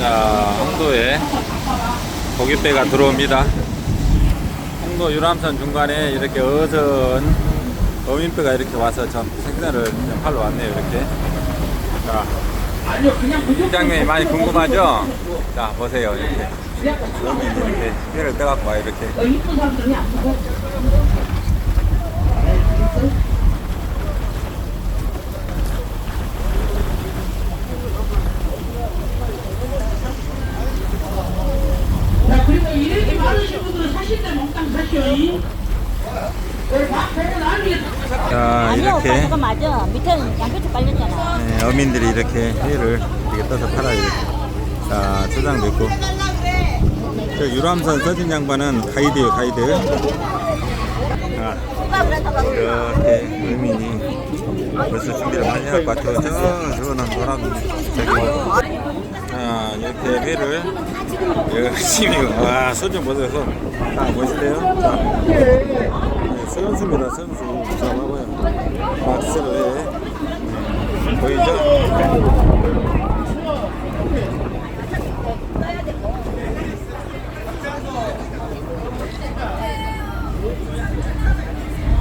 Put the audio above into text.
자, 홍도에 고깃배가 들어옵니다. 홍도 유람선 중간에 이렇게 어선 어민배가 이렇게 와서 좀 생선을 좀 팔러 왔네요, 이렇게. 자, 이 장면이 많이 궁금하죠? 자, 보세요, 이렇게. 어민 이렇게 회를 떠갖고 와, 이렇게. 자, 그리고 이렇게 많으신 분들은 사실 때 몽땅 사시오. 우리 밥 보고 나중에 자, 아니요, 오빠 이렇게. 그거 맞아. 밑에는 양배추 깔렸잖아. 네, 어민들이 이렇게 회를 이렇게 떠서 팔아요. 이렇게. 자, 초장도 있고. 저 유람선 서진 양반은 가이드예요, 가이드. 아, 이렇게 어민이 벌써 준비를 많이 할 것 같아요. 저, 저거는 노란 저기. 대게를 열심히 와 손좀 보세요. 아, 손다 보이시네요. 자. 네, 선수입니다 선수. 잡아봐요. 박스를 보이죠?